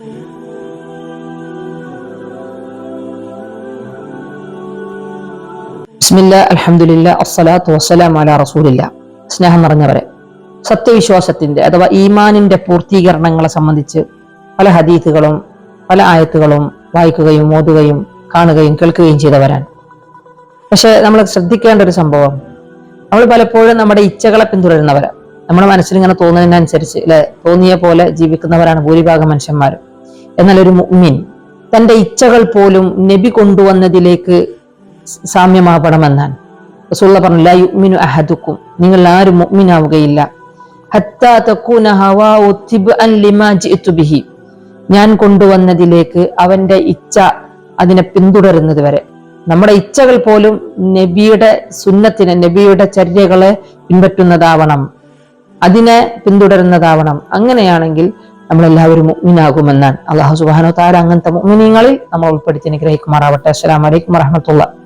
സ്നേഹം നിറഞ്ഞവരെ സത്യവിശ്വാസത്തിന്റെ അഥവാ ഈമാനിന്റെ പൂർത്തീകരണങ്ങളെ സംബന്ധിച്ച് പല ഹദീത്തുകളും പല ആയത്തുകളും വായിക്കുകയും ഓതുകയും കാണുകയും കേൾക്കുകയും ചെയ്തവരാണ്. പക്ഷെ നമ്മൾ ശ്രദ്ധിക്കേണ്ട ഒരു സംഭവം നമ്മൾ പലപ്പോഴും നമ്മുടെ ഇച്ഛകളെ പിന്തുടരുന്നവരാണ് നമ്മുടെ മനസ്സിൽ ഇങ്ങനെ തോന്നുന്നതിനനുസരിച്ച് അല്ലെ? തോന്നിയ പോലെ ജീവിക്കുന്നവരാണ് ഭൂരിഭാഗം മനുഷ്യന്മാരും. എന്നാൽ ഒരു മുഅ്മിൻ തന്റെ ഇച്ഛകൾ പോലും നബി കൊണ്ടുവന്നതിലേക്ക് സാമ്യമാവണമെന്നാണ്. സുള്ള പറഞ്ഞു ലാ യുഅ്മിനു അഹദുക്കും. നിങ്ങൾ ആരും മുഅ്മിനാവുകയില്ല. ഹത്താ ലിമാ ബിഹി. ഞാൻ കൊണ്ടുവന്നതിലേക്ക് അവന്റെ ഇച്ഛ അതിനെ പിന്തുടരുന്നത് വരെ. നമ്മുടെ ഇച്ഛകൾ പോലും നബിയുടെ സുന്നത്തിനെ നബിയുടെ ചര്യകളെ പിൻപറ്റുന്നതാവണം. അതിനെ പിന്തുടരുന്നതാവണം. അങ്ങനെയാണെങ്കിൽ നമ്മളെല്ലാവരും മുഗ്മിനാകുമെന്നാണ്. അള്ളാഹു സുബ്ഹാനഹു തആല അങ്ങനത്തെ മുഗ്മിനീങ്ങളിൽ നമ്മൾ ഉൾപ്പെടുത്തി അനുഗ്രഹിക്കുമാറാവട്ടെ. അസ്സലാമു അലൈക്കും വറഹ്മത്തുള്ളാഹി